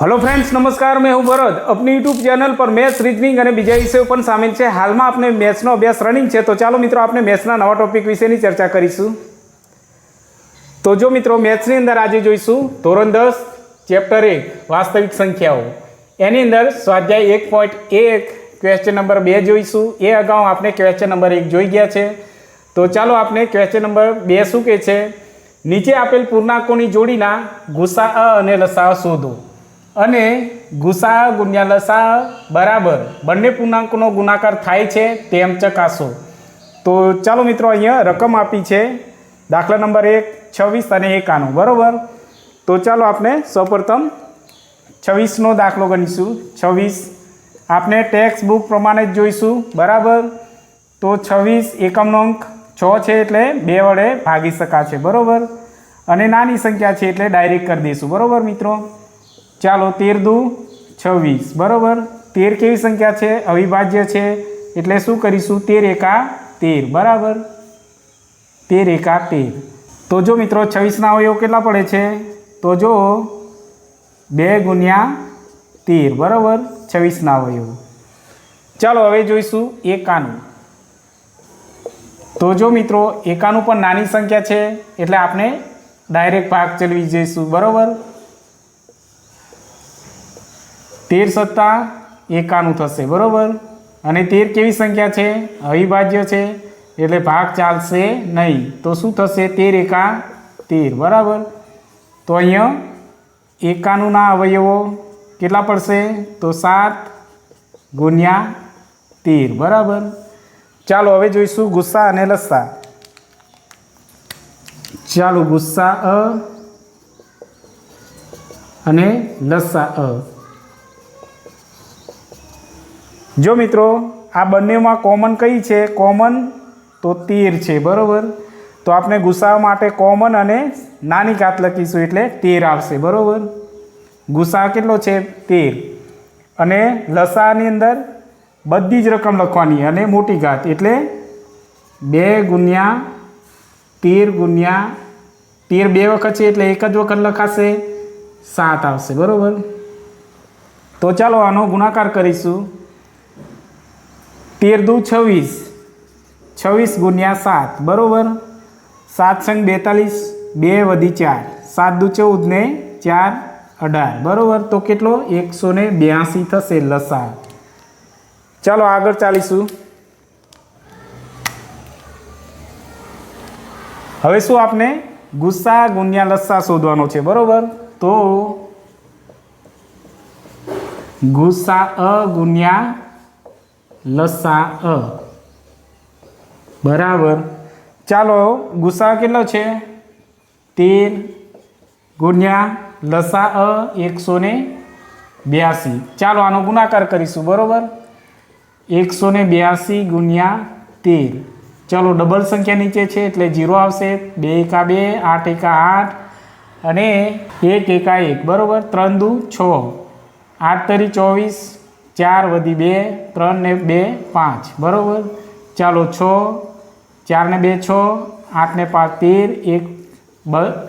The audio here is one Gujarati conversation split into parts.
હલો ફ્રેન્ડ્સ નમસ્કાર, મેં હું ભરત. આપની યુટ્યુબ ચેનલ પર મેથ્સ રીઝનિંગ અને બીજા વિષયો પણ સામેલ છે. હાલમાં આપણે મેથ્સનો અભ્યાસ રનિંગ છે, તો ચાલો મિત્રો આપણે મેથ્સના નવા ટોપિક વિશેની ચર્ચા કરીશું. તો જો મિત્રો મેથ્સની અંદર આજે જોઈશું ધોરણ દસ ચેપ્ટર એક, વાસ્તવિક સંખ્યાઓ. એની અંદર સ્વાધ્યાય એક પોઈન્ટ એક ક્વેશ્ચન નંબર બે જોઈશું. એ અગાઉ આપણે ક્વેશ્ચન નંબર એક જોઈ ગયા છે. તો ચાલો આપણે ક્વેશ્ચન નંબર બે શું કહે છે? નીચે આપેલ પૂર્ણાંકોની જોડીના ગુસા અને લસા શોધો. અને ગુસા ગુણ્યા લસા બરાબર. બંને પૂર્ણાંકોનો ગુણાકાર થાય છે તેમ ચકાસો. તો ચાલો મિત્રો અહીંયા રકમ આપી છે. દાખલા નંબર એક, છવ્વીસ અને એકાણું. બરાબર? તો ચાલો આપણે સૌપ્રથમ છવ્વીસનો દાખલો ગણીશું. છવ્વીસ આપણે ટેક્સ બુક પ્રમાણે જ જોઈશું. બરાબર? તો છવ્વીસ એકમનો અંક છ છે એટલે બે વડે ભાગી શકાશે. બરાબર? અને નાની સંખ્યા છે એટલે ડાયરેક્ટ કરી દઈશું. બરાબર મિત્રો? ચાલો તેર દુ છવ્વીસ. બરાબર? તેર કેવી સંખ્યા છે? અવિભાજ્ય છે. એટલે શું કરીશું? તેર એકા તેર. બરાબર? તેર એકા તેર. તો જો મિત્રો, છવ્વીસના અવયવ કેટલા પડે છે? તો જો બે ગુણ્યા તેર. બરાબર? છવ્વીસના અવયવ. ચાલો હવે જોઈશું એકાનું. તો જો મિત્રો, એકાનું પણ નાની સંખ્યા છે, એટલે આપણે ડાયરેક્ટ ભાગ ચલવી જઈશું. બરાબર? તેર સત્તા એકાનું થશે, બરાબર? અને તેર કેવી સંખ્યા છે? અવિભાજ્ય છે, એટલે ભાગ ચાલશે નહીં. તો શું થશે? તેર એકા તેર, બરાબર? તો અહીંયા એકાનુંના અવયવો કેટલા પડશે? તો સાત ગુણ્યા તેર, બરાબર? ચાલો, હવે જોઈશું ગુસ્સા અને લસ્સા. ચાલો, ગુસ્સા અ અને લસ્સા અ. જો મિત્રો, આ બંનેમાં કોમન કઈ છે? કોમન તો તેર છે, બરાબર? તો આપણે ગુસાવા માટે કોમન અને નાની ઘાત લખીશું એટલે તેર આવશે, બરાબર? ગુસા કેટલો છે? તેર. અને લસાની અંદર બધી જ રકમ લખવાની અને મોટી ઘાત એટલે બે ગુણ્યા તેર ગુણ્યા તેર બે વખત છે એટલે એક જ વખત લખાશે, સાત આવશે, બરાબર? તો ચાલો આનો ગુણાકાર કરીશું. તેર દુ છવ્વીસ. છવ્વીસ ગુણ્યા સાત, બરાબર? સાત સંગ બેતાલીસ, બે વધી ચાર. સાત દુ ચૌદ ને ચાર અઢાર, બરાબર? તો કેટલો? એકસો ને બ્યાસી થશે લસા ચાલો આગળ ચાલીશું. હવે શું આપણે ગુસ્સા ગુણ્યા લસ્સા શોધવાનો છે, બરાબર? તો ગુસ્સા અ ગુણ્યા લસા અ બરાબર. ચાલો ગુસ્સા કેટલો છે? તેર ગુણ્યા લસા અ એકસો ને બ્યાસી. ચાલો, આનો ગુણાકાર કરીશું, બરાબર? એકસો ને બ્યાસી ગુણ્યા તેર. ચાલો, ડબલ સંખ્યા નીચે છે, એટલે જીરો આવશે. બે એકા બે, આઠ એકા આઠ અને એક એકા એક. બરાબર? ત્રણ દુ છ. આઠ તરી ચોવીસ. ચાર વધી બે, ત્રણ ને બે, પાંચ. બરાબર? ચાલો છ. ચાર ને બે છ, આઠ ને પાંચ, તેર, એક,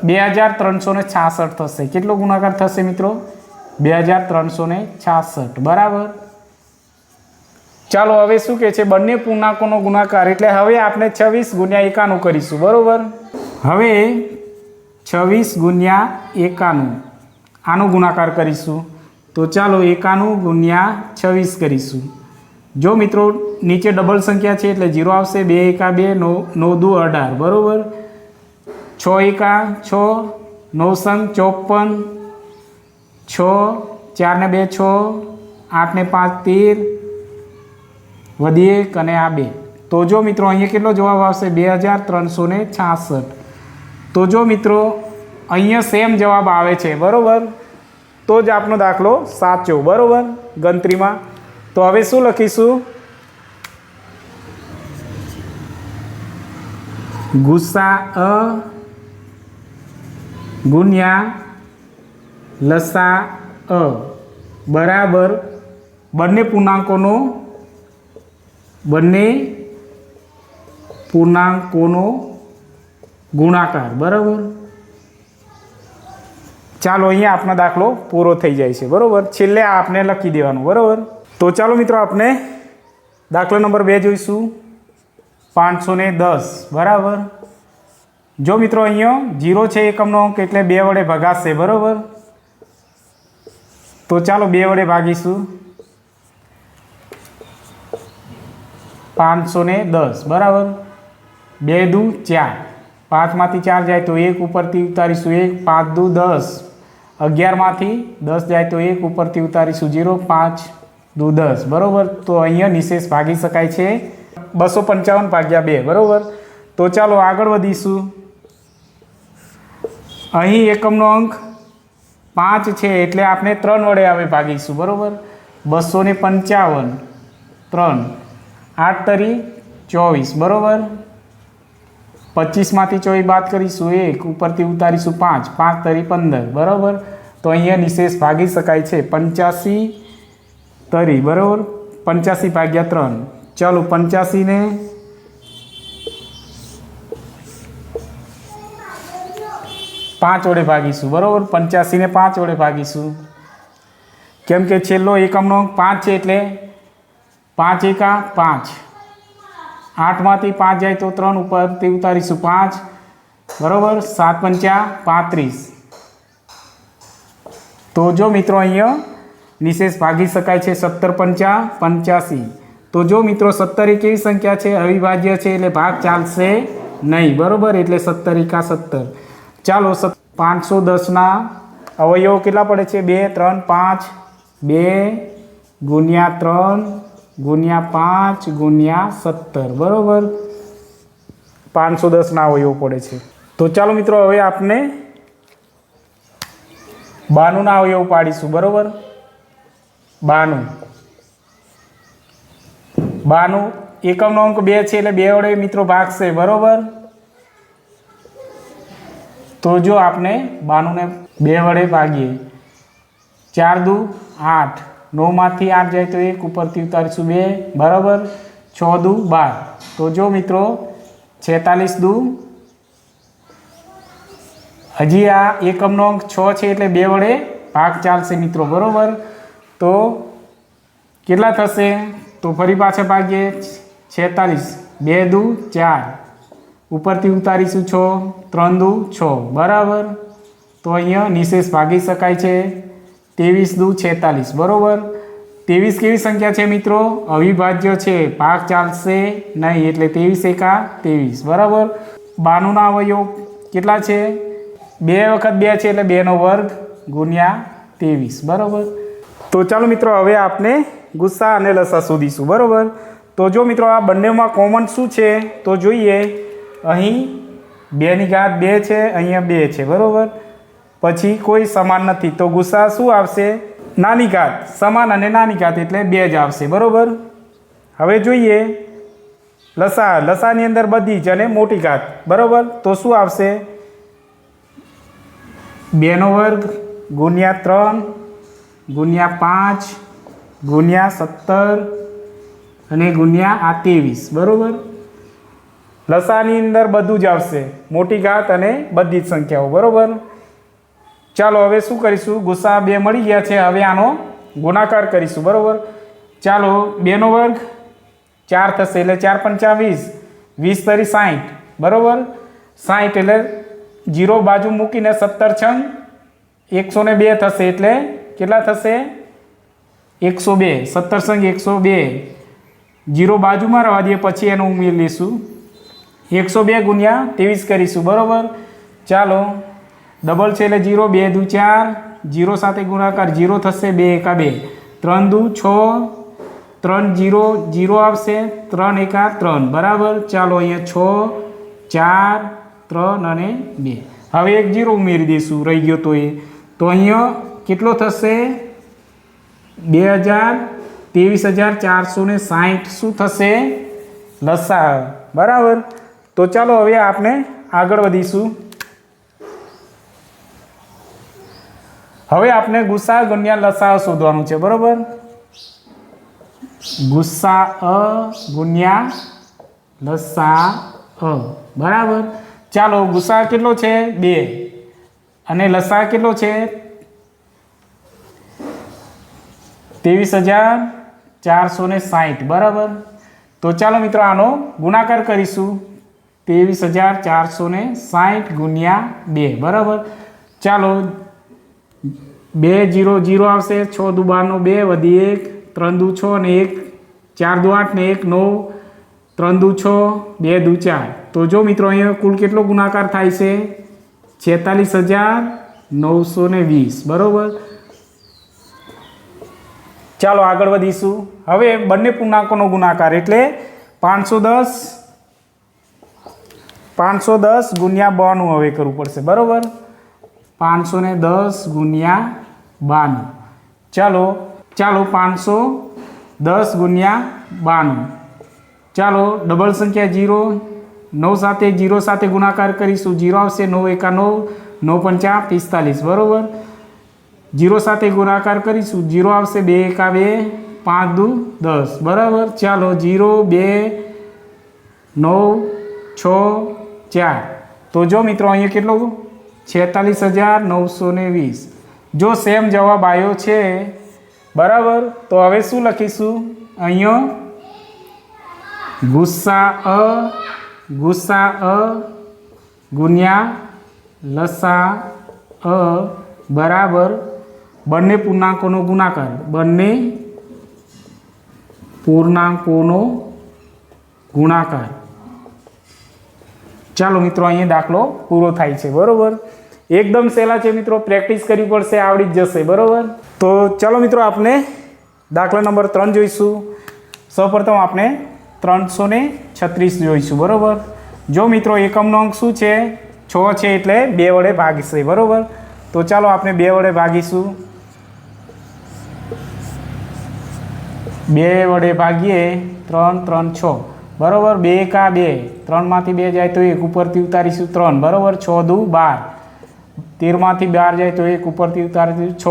બે હજાર ત્રણસો ને છાસઠ થશે. કેટલો ગુણાકાર થશે મિત્રો? બે હજાર ત્રણસો ને છાસઠ. બરાબર? ચાલો, હવે શું કહે છે? બંને પૂર્ણાંકોનો ગુણાકાર. એટલે હવે આપણે છવ્વીસ ગુણ્યા એકાનું કરીશું. બરાબર? હવે છવ્વીસ ગુણ્યા એકાનું આનો ગુણાકાર કરીશું. તો ચાલો એકાનું ગુણ્યા છવ્વીસ કરીશું. જો મિત્રો નીચે ડબલ સંખ્યા છે એટલે જીરો આવશે, બે એકા બે, નો નવ દુ અઢાર, બરાબર? છ એકા, છ નવસંગ ચોપન, છ ચારને બે, છ આઠને પાંચ, તેર એક અને આ બે. તો જો મિત્રો અહીંયા કેટલો જવાબ આવશે? બે હજાર ત્રણસો ને છાસઠ. તો જો મિત્રો અહીંયા સેમ જવાબ આવે છે, બરાબર? તો જ આપનો દાખલો સાચો, બરાબર? ગણતરીમાં. તો હવે શું લખીશું? ગુસ્સા અ ગુણ્યા લસા અ. બરાબર. બંને પૂર્ણાંકોનો બંને પૂર્ણાંકોનો ગુણાકાર. બરાબર? ચાલો અહીંયા આપણો દાખલો પૂરો થઈ જાય છે. બરાબર? છેલ્લે આ આપણે લખી દેવાનું. બરાબર? તો ચાલો મિત્રો આપણે દાખલો નંબર બે જોઈશું. પાંચસો ને દસ. બરાબર? જો મિત્રો અહીંયા જીરો છે એકમનો અંક એટલે બે વડે ભગાશે. બરાબર? તો ચાલો બે વડે ભાગીશું. પાંચસો ને દસ. બરાબર? બે દુ ચાર. પાંચમાંથી ચાર જાય તો એક ઉપરથી ઉતારીશું એક. પાંચ દુ દસ. અગિયારમાંથી દસ જાય તો એક, ઉપરથી ઉતારીશું જીરો, પાંચ, દુ, દસ. બરાબર? તો અહીંયા નિશેષ ભાગી શકાય છે. બસો પંચાવન ભાગ્યા બે. બરાબર? તો ચાલો આગળ વધીશું. અહીં એકમનો અંક પાંચ છે એટલે આપણે ત્રણ વડે હવે ભાગીશું. બરાબર? બસો પંચાવન. ત્રણ. આઠ તરી ચોવીસ. બરાબર? પચીસમાંથી ચોઈ બાદ કરીશું એક, ઉપરથી ઉતારીશું પાંચ પાંચ તરી પંદર, બરાબર? તો અહીંયા નિશેષ ભાગી શકાય છે, પંચ્યાસી તરી, બરાબર? પંચ્યાસી ભાગ્યા ત્રણ. ચાલો, પંચ્યાસીને પાંચ વડે ભાગીશું, બરાબર? પંચ્યાસીને પાંચ વડે ભાગીશું. કેમ કે છેલ્લો એકમનો પાંચ છે એટલે પાંચ એકા પાંચ. આઠમાંથી પાંચ જાય તો ત્રણ ઉપરથી ઉતારીશું પાંચ. બરાબર? સાત પંચા પાંત્રીસ. તો જો મિત્રો અહીંયા નિશેષ ભાગી શકાય છે સત્તર પંચા પંચ્યાસી. તો જો મિત્રો સત્તર એક કેવી સંખ્યા છે? અવિભાજ્ય છે એટલે ભાગ ચાલશે નહીં. બરાબર? એટલે સત્તર એકા સત્તર. ચાલો પાંચસો દસના અવયવો કેટલા પડે છે? બે, ત્રણ, પાંચ. બે ગુણ્યા ત્રણ. ગુણ્યા પાંચ ગુણ્યા સત્તર, બરાબર? પાંચસો દસના અવયવો પડે છે. તો ચાલો મિત્રો, હવે આપને બાનુંના અવયવ પાડીશું, બરાબર? બાનું. બાનું એકમનો અંક બે છે એટલે બે વડે મિત્રો ભાગશે, બરાબર? તો જો આપણે બાનુંને બે વડે ભાગીએ. ચાર દુ આઠ. નવમાંથી આઠ જાય તો એક, ઉપરથી ઉતારીશું બે, બરાબર? છ દુ, બાર. તો જો મિત્રો, છેતાલીસ દુ. હજી આ એકમનો અંક છ છે એટલે બે વડે ભાગ ચાલશે મિત્રો, બરાબર? તો કેટલા થશે? તો ફરી પાછા ભાગીએ. છેતાલીસ. બે દુ, ચાર. ઉપરથી ઉતારીશું છ, ત્રણ દુ, છ. બરાબર? તો અહીંયા નિશેષ ભાગી શકાય છે. ત્રેવીસ દુ છેતાલીસ, બરાબર? ત્રેવીસ કેવી સંખ્યા છે મિત્રો? અવિભાજ્ય છે, ભાગ ચાલશે નહીં, એટલે ત્રેવીસ એકા ત્રેવીસ, બરાબર? બાનુંના અવયવ કેટલા છે? બે વખત બે છે એટલે બેનો વર્ગ ગુણ્યા ત્રેવીસ, બરાબર? તો ચાલો મિત્રો, હવે આપણે ગુસ્સા અને લસા શોધીશું, બરાબર? તો જો મિત્રો, આ બંનેમાં કોમન શું છે? તો જોઈએ. અહીં બેની ઘાત બે છે, અહીંયા બે છે, બરાબર? પછી કોઈ સમાન નથી. તો ગુસ્સા શું આવશે? નાની ઘાત. સમાન અને નાની ઘાત એટલે બે જ આવશે. બરાબર? હવે જોઈએ. લસા. લસાની અંદર બધી જ અને મોટી ઘાત. બરાબર? તો શું આવશે? બેનો વર્ગ ગુણ્યા ત્રણ ગુણ્યા પાંચ ગુણ્યા સત્તર અને ગુણ્યા આ ત્રેવીસ. બરાબર? લસાની અંદર બધું જ આવશે. મોટી ઘાત અને બધી જ સંખ્યાઓ. બરાબર? ચાલો હવે શું કરીશું? ગુસ્સા બે મળી ગયા છે, હવે આનો ગુણાકાર કરીશું, બરાબર? ચાલો, બેનો વર્ગ ચાર થશે એટલે ચાર પંચા વીસ વીસ તરી સાઠ બરાબર? સાઠ એટલે જીરો બાજુ મૂકીને સત્તર છંગ, એકસો ને બે થશે એટલે કેટલા થશે? એકસો બે, સત્તર સંગ એકસો બે. જીરો બાજુમાં રહેવા દઈએ, પછી એનું ઉમેરી લઈશું એકસો બે ગુણ્યા ત્રેવીસ કરીશું, બરાબર? ચાલો ડબલ છે એટલે જીરો, બે દુ ચાર. જીરો સાથે ગુણાકાર, જીરો થશે બે એકા બે. ત્રણ દુ છ, ત્રણ જીરો જીરો આવશે, ત્રણ એકા ત્રણ. બરાબર? ચાલો અહીંયા છ, ચાર, ત્રણ અને બે. હવે એક જીરો ઉમેરી દઈશું, રહી ગયો તો એ. તો અહીંયા કેટલો થશે? બે હજાર, ત્રેવીસ હજાર ચારસો ને સાહીઠ. શું થશે? લસા બરાબર? તો ચાલો હવે આપણે આગળ વધીશું. હવે આપણે ગુસ્સા, ગુણ્યા, લસા, શોધવાનું છે, બરાબર? ગુસ્સા, અ, ગુણ્યા, લસા, અ, બરાબર? ચાલો, ગુસ્સા કેટલો છે? બે. અને લસા કેટલો છે? ત્રેવીસ હજાર ચારસો ને સાઠ બરાબર? તો ચાલો મિત્રો આનો ગુણાકાર કરીશું. ત્રેવીસ હજાર ચારસો ને સાઠ ગુણ્યા બે, બરાબર? ચાલો બે જીરો જીરો આવશે, છ દુ બારનો બે, વધી એક, ત્રણ દુ છ ને એક, ચાર દુ આઠ ને એક, નવ, ત્રણ દુ છ, બે દુ ચાર. તો જો મિત્રો, અહીંયા કુલ કેટલો ગુણાકાર થાય છે? છેતાલીસ હજાર નવસો ને વીસ. બરાબર? ચાલો આગળ વધીશું. હવે બંને પૂર્ણાંકોનો ગુણાકાર એટલે પાંચસો દસ પાંચસો દસ ગુણ્યા બાણું હવે કરવું પડશે. બરાબર? પાંચસો ને દસ ગુણ્યા બાનું ચાલો ચાલો પાંચસો દસ ગુણ્યા બાનું ચાલો ડબલ સંખ્યા જીરો નવ સાથે જીરો સાથે ગુણાકાર કરીશું. જીરો આવશે, નવ એકા નવ નવ પંચા પિસ્તાલીસ. બરાબર? જીરો સાથે ગુણાકાર કરીશું. જીરો આવશે, બે એકા બે, પાંચ દુ દસ. બરાબર? ચાલો જીરો બે, નવ, છ, ચાર. તો જો મિત્રો, અહીંયા કેટલો છેતાલીસ હજાર નવસો ને વીસ. જો સેમ જવાબ આવ્યો છે, બરાબર? તો હવે શું લખીશું? અહીંયા. ગુસ્સા અ ગુસ્સા અ, ગુણ્યા લસા અ, બરાબર? બંને પૂર્ણાંકોનો ગુણાકાર. બંને પૂર્ણાંકોનો ગુણાકાર. ચાલો મિત્રો, અહીંયા દાખલો પૂરો થાય છે. બરોબર? એકદમ સહેલા છે મિત્રો, પ્રેક્ટિસ કરવી પડશે, આવડી જ જશે, બરાબર? તો ચાલો મિત્રો આપણે દાખલા નંબર ત્રણ જોઈશું. સૌપ્રથમ આપણે ત્રણસો ને છત્રીસ જોઈશું, બરાબર? જો મિત્રો, એકમનો અંક શું છે? છ છે એટલે બે વડે ભાગીશે, બરાબર? તો ચાલો આપણે બે વડે ભાગીશું. બે વડે ભાગીએ, ત્રણ ત્રણ, છ. બરાબર? બે કા બે. ત્રણમાંથી બે જાય તો એક. ઉપરથી ઉતારીશું ત્રણ. બરાબર? છ દુ બાર. તેરમાંથી બાર જાય તો એક ઉપરથી ઉતારીશું છ.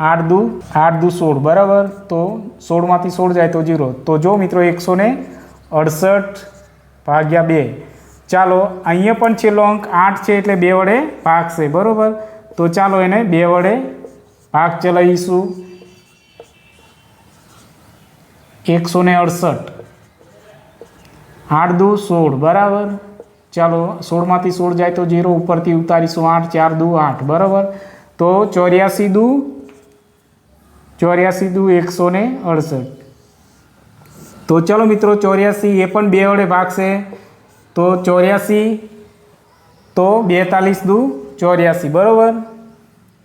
આઠ દુ આઠ દુ સોળ, બરાબર? તો સોળમાંથી સોળ જાય તો જીરો. તો જો મિત્રો એકસો ને અડસઠ ભાગ્યા બે. ચાલો, અહીંયા પણ છેલ્લો અંક આઠ છે એટલે બે વડે ભાગશે બરાબર? તો ચાલો એને બે વડે ભાગ ચલાવીશું. એકસો ને અડસઠ. આઠ દુ સોળ, બરાબર? ચાલો સોળમાંથી સોળ જાય તો જીરો ઉપરથી ઉતારીશું આઠ, ચાર, દુ, આઠ. બરાબર? તો ચોર્યાસી દુ ચોર્યાસી દુ એકસો ને અડસઠ. તો ચલો મિત્રો, ચોર્યાસી એ પણ બે વડે ભાગશે. તો ચોર્યાસી, તો બેતાલીસ દુ, ચોર્યાસી. બરાબર?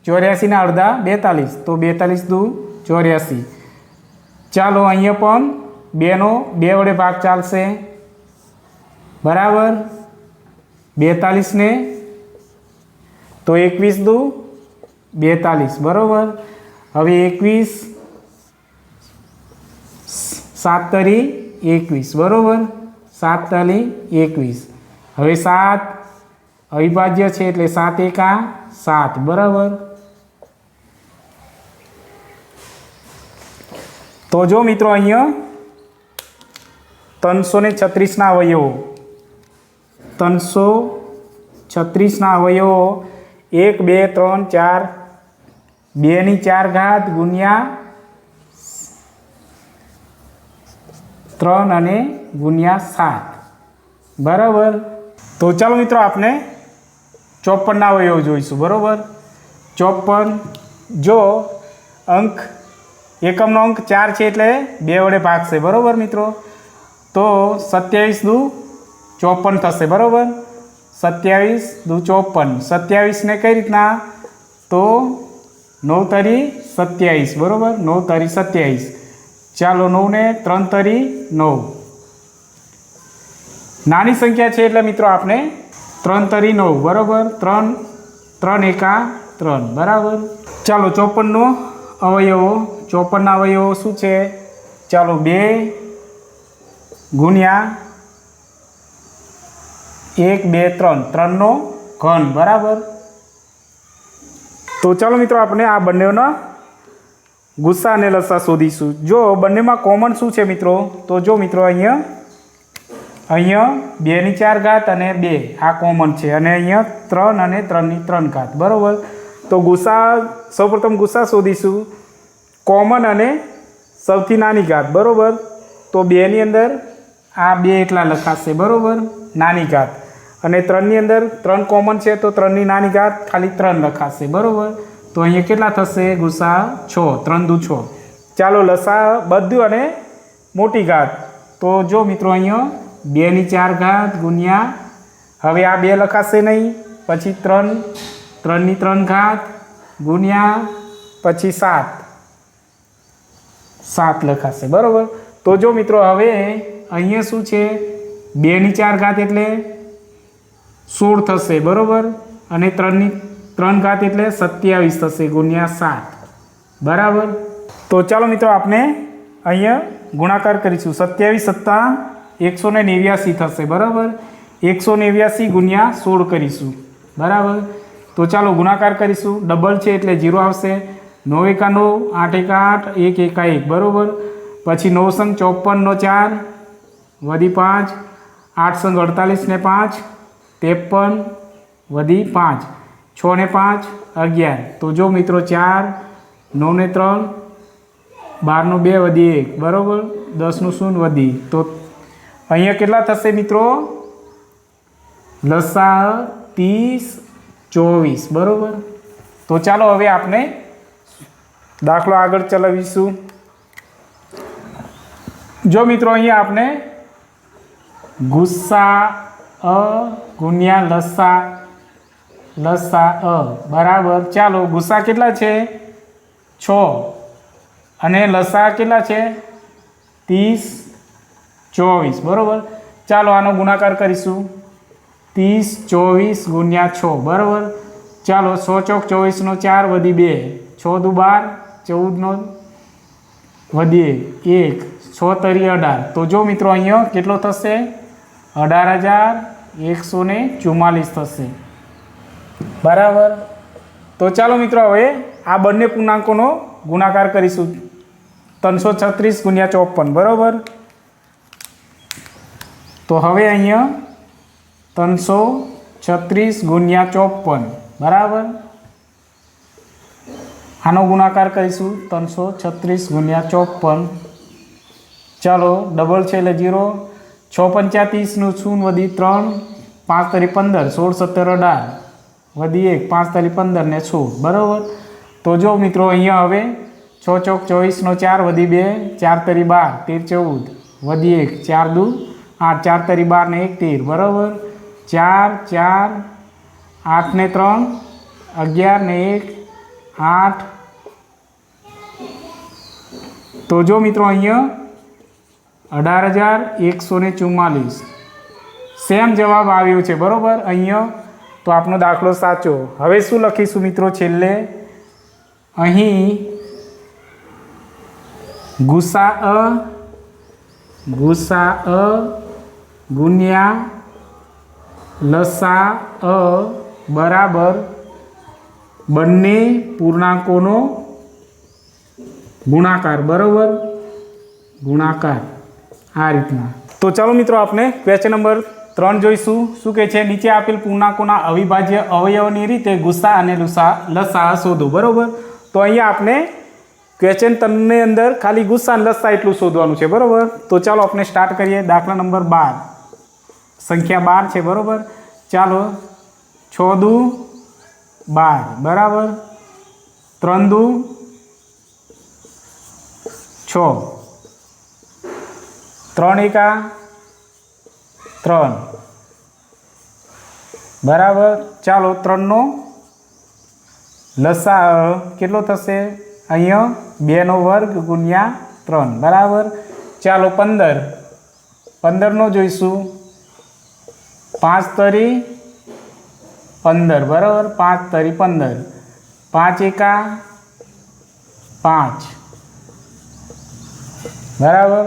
ચોર્યાસીના અડધા બેતાલીસ. તો બેતાલીસ દુ, ચોર્યાસી. ચાલો અહીંયા પણ બેનો બે વડે ભાગ ચાલશે. બરાબર? બેતાલીસને તો એકવીસ દુ. બેતાલીસ, બરાબર? હવે એકવીસ, સાત તરી એકવીસ, બરાબર? સાત તરી એકવીસ. હવે સાત અવિભાજ્ય છે એટલે સાત એકા સાત, બરાબર? તો જો મિત્રો અહીંયા ત્રણસો ને છત્રીસના અવયવો. ત્રણસો છત્રીસના અવયવો, એક, બે, ત્રણ, ચાર, બેની ચાર ઘાત ગુણ્યા ત્રણ અને ગુણ્યા સાત. બરાબર? તો ચાલો મિત્રો આપણે ચોપનના અવયવ જોઈશું. બરાબર? ચોપન જો અંક, એકમનો અંક ચાર છે એટલે બે વડે ભાગશે. બરાબર મિત્રો? તો સત્યાવીસ દુ ચોપન થશે, બરાબર? સત્યાવીસ દુ ચોપન. સત્યાવીસને કઈ રીતના? તો નવ તરી સત્યાવીસ, બરાબર? નવ તરી સત્યાવીસ. ચાલો નવને ત્રણ તરી નવ. નાની સંખ્યા છે એટલે મિત્રો આપણે ત્રણ તરી નવ, બરાબર? ત્રણ ત્રણ એકા ત્રણ, બરાબર? ચાલો ચોપનનો અવયવો, ચોપનના અવયવો શું છે? ચાલો બે ગુણ્યા એક, બે, ત્રણ. ત્રણનો ઘન, બરાબર? તો ચાલો મિત્રો, આપણે આ બંનેના ગુસ્સા અને લસા શોધીશું. જો બંનેમાં કોમન શું છે મિત્રો? તો જો મિત્રો, અહીંયા અહીંયા બેની ચાર ઘાત અને બે આ કોમન છે. અને અહીંયા ત્રણ અને ત્રણની ત્રણ ઘાત, બરાબર? તો ગુસ્સા, સૌપ્રથમ ગુસ્સા શોધીશું. કોમન અને સૌથી નાની ઘાત, બરાબર? તો બેની અંદર આ બે એટલા લખાશે, બરાબર? નાની ઘાત. અને ત્રણની અંદર ત્રણ કોમન છે, તો ત્રણની નાની ઘાત ખાલી ત્રણ લખાશે, બરાબર? તો અહીંયા કેટલા થશે? ગુસા છ, ત્રણ દુ છ. ચાલો, લસા બધું અને મોટી ઘાત. તો જો મિત્રો અહીંયા બેની ચાર ઘાત ગુણ્યા, હવે આ બે લખાશે નહીં. પછી ત્રણ, ત્રણની ત્રણ ઘાત ગુણ્યા, પછી સાત. સાત લખાશે, બરાબર? તો જો મિત્રો, હવે અહીંયા શું છે? બેની ચાર ઘાત એટલે સોળ થશે, બરાબર? અને ત્રણની, ત્રણ ઘાત એટલે સત્યાવીસ થશે, ગુણ્યા સાત. બરાબર? તો ચાલો મિત્રો આપણે અહીંયા ગુણાકાર કરીશું. સત્યાવીસ સત્તા એકસો ને નેવ્યાસી થશે, બરાબર? એકસો નેવ્યાસી ગુણ્યા સોળ કરીશું. બરાબર? તો ચાલો ગુણાકાર કરીશું. ડબલ છે એટલે જીરો આવશે. નવ એકા નવ, આઠ એકા આઠ, એક એકા એક, બરાબર? પછી નવ સંગ ચોપનનો ચાર વધી પાંચ, આઠ સંગ અડતાલીસ ને પાંચ ત્રેપન વધી પાંચ. છ ને પાંચ, અગિયાર. તો જો મિત્રો ચાર, નવ ને ત્રણ બારનું બે વધી એક. બરાબર? દસનું શૂન્ય વધી. તો અહીંયા કેટલા થશે મિત્રો? લસા ત્રીસ, ચોવીસ. બરાબર? તો ચાલો હવે આપણે દાખલો આગળ ચલાવીશું. જો મિત્રો અહીંયા આપણે ગુસ્સા અ ગુણ્યા લસા લસા અ. બરાબર. ચાલો, ગુસ્સા કેટલા છે? છ. અને લસા કેટલા છે? ત્રીસ, ચોવીસ. બરાબર? ચાલો, આનો ગુણાકાર કરીશું. ત્રીસ, ચોવીસ ગુણ્યા છ. બરાબર? ચાલો, સો ચોક ચોવીસનો ચાર વધી બે. છ દુ બાર, ચૌદનો વધી એક. છ તરી અઢાર. તો જો મિત્રો, અહીંયા કેટલો થશે? અઢાર હજાર એકસો ને ચુમ્માલીસ થશે. બરાબર? તો ચાલો મિત્રો, હવે આ બંને પૂર્ણાંકોનો ગુણાકાર કરીશું. ત્રણસો છત્રીસ ગુણ્યા ચોપન, બરાબર? તો હવે અહીંયા ત્રણસો છત્રીસ ગુણ્યા ચોપન, બરાબર? આનો ગુણાકાર કરીશું, ત્રણસો છત્રીસ ગુણ્યા ચોપન. ચાલો ડબલ છે એટલે જીરો છ પંચાતીસનું શૂન્ય વધી ત્રણ, પાંચ તરી પંદર, સોળ, સત્તર, અઢાર. વધી એક, પાંચ તરી પંદર ને સોળ બરાબર? તો જો મિત્રો અહીંયા હવે છ ચોક ચોવીસનો ચાર વધી બે, ચાર તરી બાર, તેર ચૌદ. વધી એક, ચાર દુ આઠ, ચાર તરી બાર ને એક, તેર. બરાબર? ચાર ચાર, આઠ ને ત્રણ, અગિયાર ને એક, આઠ. તો જો મિત્રો અહીંયા અઢાર હજાર એકસો ને ચુમ્માલીસ સેમ જવાબ આવ્યો છે, બરાબર? અહીંયા તો આપનો દાખલો સાચો. હવે શું લખીશું મિત્રો છેલ્લે? અહીં ગુસા અ ગુસા અ, ગુણ્યા લસા અ બરાબર બંને પૂર્ણાંકોનો ગુણાકાર, બરાબર? ગુણાકાર. આ રીતના. તો ચાલો મિત્રો આપણે ક્વેશ્ચન નંબર ત્રણ જોઈશું. શું કહે છે? નીચે આપેલ પૂર્ણાંકોના અવિભાજ્ય અવયવની રીતે ગુસ્સા અને લુસા લસા શોધો, બરાબર? તો અહીંયા આપણે ક્વેશ્ચન તમને અંદર ખાલી ગુસ્સા અને લસા એટલું શોધવાનું છે, બરાબર? તો ચાલો આપણે સ્ટાર્ટ કરીએ. દાખલા નંબર બાર. સંખ્યા બાર છે, બરાબર? ચાલો. છ દુ બાર, બરાબર? ત્રણ દુ છ. ત્રણ એકા? ત્રણ. બરાબર. ચાલો ત્રણનો લસા કેટલો થશે? અહીંયા બેનો વર્ગ ગુણ્યા ત્રણ. બરાબર. ચાલો પંદર. પંદરનો જોઈશું. પાંચ તરી પંદર. બરાબર. પાંચ તરી પંદર. પાંચ એકા? પાંચ. બરાબર.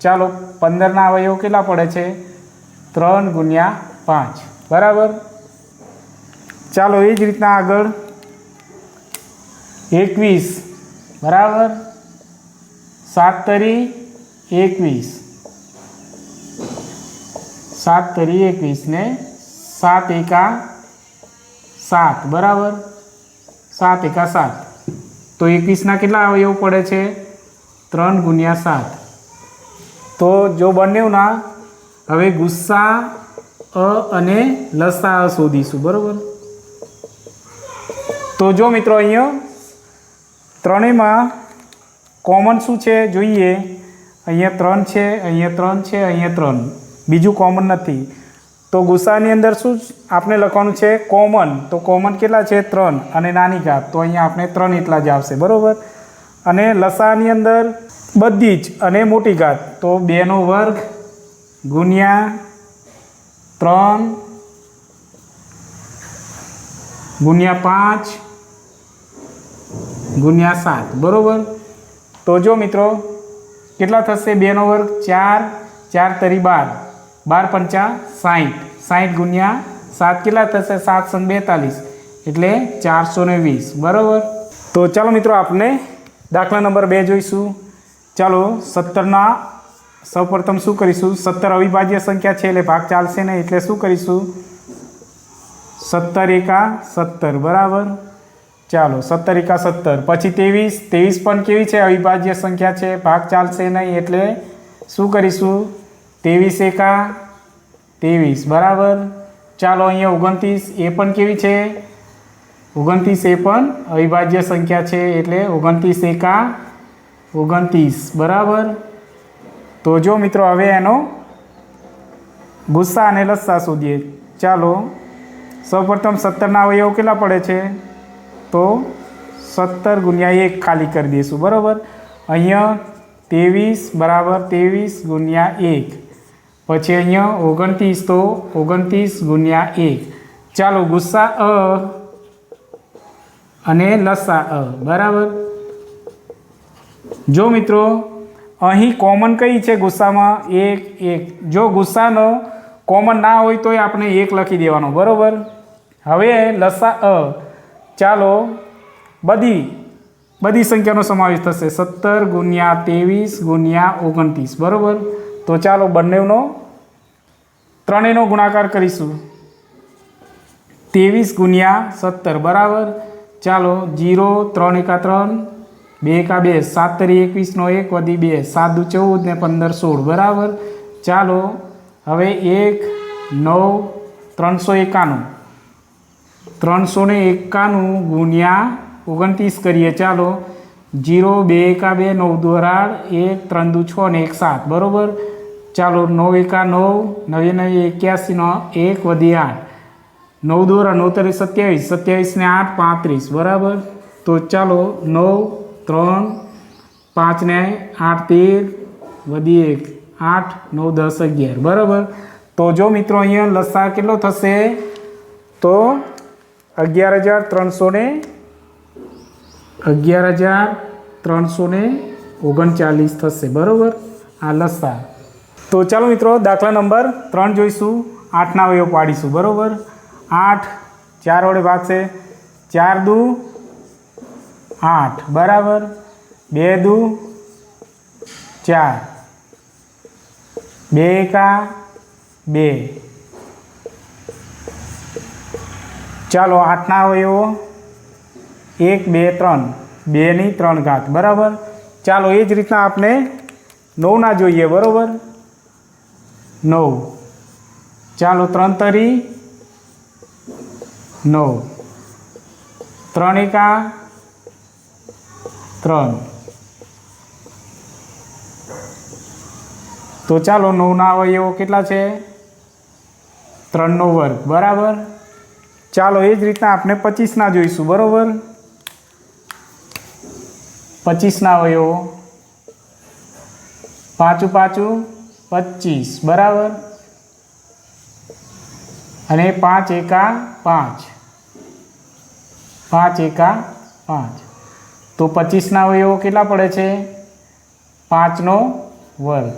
ચાલો પંદરના અવયવ કેટલા પડે છે? ત્રણ ગુણ્યા પાંચ. બરાબર? ચાલો એ જ રીતના આગળ. એકવીસ. બરાબર? સાત તરી એકવીસ. સાત તરી એકવીસ ને સાત એકા સાત. બરાબર? સાત એકા સાત. તો એકવીસના કેટલા અવયવ પડે છે? ત્રણ ગુણ્યા સાત. તો જો બંનેના હવે ગુસ્સા, અ અને લસા શોધીશું, બરાબર? તો જો મિત્રો અહીંયા ત્રણેયમાં કોમન શું છે જોઈએ? અહીંયા ત્રણ છે, અહીંયા ત્રણ છે, અહીંયા ત્રણ. બીજું કોમન નથી. તો ગુસ્સાની અંદર શું આપણે લખવાનું છે કોમન? તો કોમન કેટલા છે? ત્રણ. અને નાની ઘાત. તો અહીંયા આપણે ત્રણ એટલા જ આવશે, બરાબર? અને લસાની અંદર બધી જ અને મોટી ઘાત. તો બેનો વર્ગ, ગુણ્યા ત્રણ, ગુણ્યા પાંચ, ગુણ્યા સાત. બરાબર? તો જો મિત્રો, કેટલા થશે બેનો વર્ગ? ચાર ચાર તરી બાર. બાર પંચા સાઠ સાઠ ગુણ્યા સાત કેટલા થશે? સાત સન બેતાલીસ. એટલે ચારસો ને વીસ. બરાબર? તો ચાલો મિત્રો આપણે દાખલા નંબર બે જોઈશું. ચાલો સત્તરના સૌપ્રથમ શું કરીશું? સત્તર અવિભાજ્ય સંખ્યા છે એટલે ભાગ ચાલશે નહીં, એટલે શું કરીશું? સત્તર એકા સત્તર, બરાબર? ચાલો, સત્તર એકા સત્તર. પછી ત્રેવીસ ત્રેવીસ પણ કેવી છે? અવિભાજ્ય સંખ્યા છે, ભાગ ચાલશે નહીં, એટલે શું કરીશું? ત્રેવીસ એકા ત્રેવીસ, બરાબર? ચાલો, અહીંયા ઓગણત્રીસ, એ પણ કેવી છે? ઓગણત્રીસ એ પણ અવિભાજ્ય સંખ્યા છે, એટલે ઓગણત્રીસ એકા ઓગણત્રીસ, બરાબર? તો જો મિત્રો, હવે એનો ગુસ્સા અને લસ્સા શોધીએ. ચાલો, સૌપ્રથમ સત્તરના અવયવ કેટલા પડે છે? તો સત્તર ગુણ્યા એક ખાલી કરી દઈશું, બરાબર? અહીંયા ત્રેવીસ, બરાબર? ત્રેવીસ ગુણ્યા એક. પછી અહીંયા ઓગણત્રીસ, તો ઓગણત્રીસ ગુણ્યા એક. ચાલો, ગુસ્સા અ અને લસા અ, બરાબર? જો મિત્રો, અહીં કોમન કઈ છે ગુસ્સામાં? એક એક. જો ગુસ્સાનો કોમન ના હોય તોય આપણે એક લખી દેવાનો, બરાબર? હવે લસા અ. ચાલો, બધી બધી સંખ્યાનો સમાવેશ થશે. સત્તર ગુણ્યા ત્રેવીસ ગુણ્યા ઓગણત્રીસ, બરાબર? તો ચાલો બંનેનો, ત્રણેયનો ગુણાકાર કરીશું. ત્રેવીસ ગુણ્યા સત્તર, બરાબર? ચાલો, જીરો, ત્રણ એકા ત્રણ. બે એકા બે, સાત તરી એકવીસનો એક વધી બે, સાત દુ ચૌદ ને પંદર સોળ, બરાબર? ચાલો, હવે એક, નવ, ત્રણસો એકાણું. ત્રણસો ને એકાણું ગુણ્યા ઓગણત્રીસ કરીએ, ચાલો. જીરો, બે એકા બે, નવ દોરાડ એક, ત્રણ દુ છ ને એક સાત, બરાબર? ચાલો, નવ એકા નવ, નવે નવે એક્યાસીનો એક વધી આઠ. નવ દોરા નવ તરી સત્યાવીસ સત્યાવીસ ને આઠ પાંત્રીસ, બરાબર? તો ચાલો, નવ ત્રણ, પાંચ ને આઠ તેર વધી એક, આઠ, નવ, દસ, અગિયાર. બરાબર? તો જો મિત્રો અહીંયા લસા કેટલો થશે? તો અગિયાર હજાર ત્રણસો ને અગિયાર હજાર ત્રણસો ને ઓગણચાલીસ થશે. બરાબર? આ લસા તો ચાલો મિત્રો, દાખલા નંબર ત્રણ જોઈશું. આઠના અવયવ પાડીશું. બરાબર? આઠ, ચાર વડે ભાગશે. ચાર દુ આઠ. બરાબર? બે દુ, ચાર. બે એકા, બે. ચાલો આઠના અવયવો એક, બે, ત્રણ. બેની ત્રણ ઘાત. બરાબર? ચાલો, એ જ રીતના આપણે નવના જોઈએ. બરાબર? નવ. ચાલો, ત્રણ તરી નવ. ત્રણ એકા ત્રણ. તો ચાલો નવના અવયવો કેટલા છે? ત્રણનો વર્ગ. બરાબર? ચાલો એ જ રીતના આપણે પચીસના જોઈશું. બરાબર? પચીસના અવયવો પાછું પાછું પચીસ. બરાબર? અને પાંચ એકા પાંચ. પાંચ એકા પાંચ. તો પચીસના અવયવો કેટલા પડે છે? પાંચનો વર્ગ.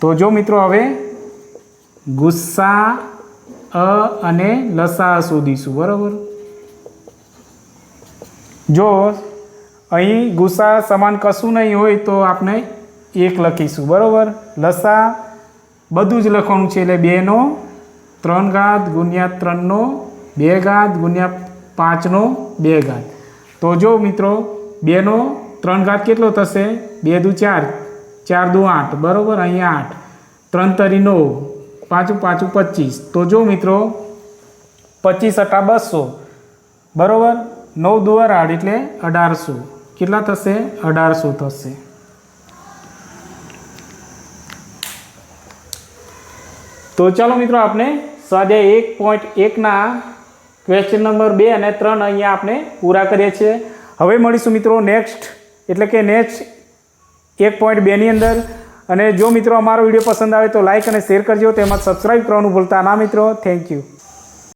તો જો મિત્રો હવે ગુસ્સા, અ અને લસા શોધીશું, બરાબર? જો અહીં ગુસ્સા સમાન કશું નહીં હોય તો આપણે એક લખીશું, બરાબર? લસા બધું જ લખવાનું છે એટલે બેનો ત્રણ ઘાત ગુણ્યા ત્રણનો બે ઘાત ગુણ્યા પાંચનો બે ઘાત. તો જો મિત્રો બેનો ત્રણ ઘાત કેટલો થશે? બે દુ ચાર. ચાર દુ આઠ. બરાબર? અહીંયા આઠ. ત્રણ તરી નવ. પાંચું પાંચું પચીસ. તો જો મિત્રો, પચીસ અટા બસો. બરાબર? નવ દુવાર આઠ એટલે અઢારસો. કેટલા થશે? અઢારસો થશે. તો ચાલો મિત્રો, આપણે સ્વાધ્યાય એક પોઈન્ટ એકના ક્વેશ્ચન નંબર બે અને ત્રણ અહીંયા આપણે પૂરા કરીએ છીએ. હવે મળીશું મિત્રો નેક્સ્ટ એટલે કે નેક્સ્ટ એક પોઈન્ટ બેની અંદર. અને જો મિત્રો અમારો વીડિયો પસંદ આવે તો લાઇક અને શેર કરજો. તેમજ સબસ્ક્રાઈબ કરવાનું ભૂલતા ના મિત્રો. Thank you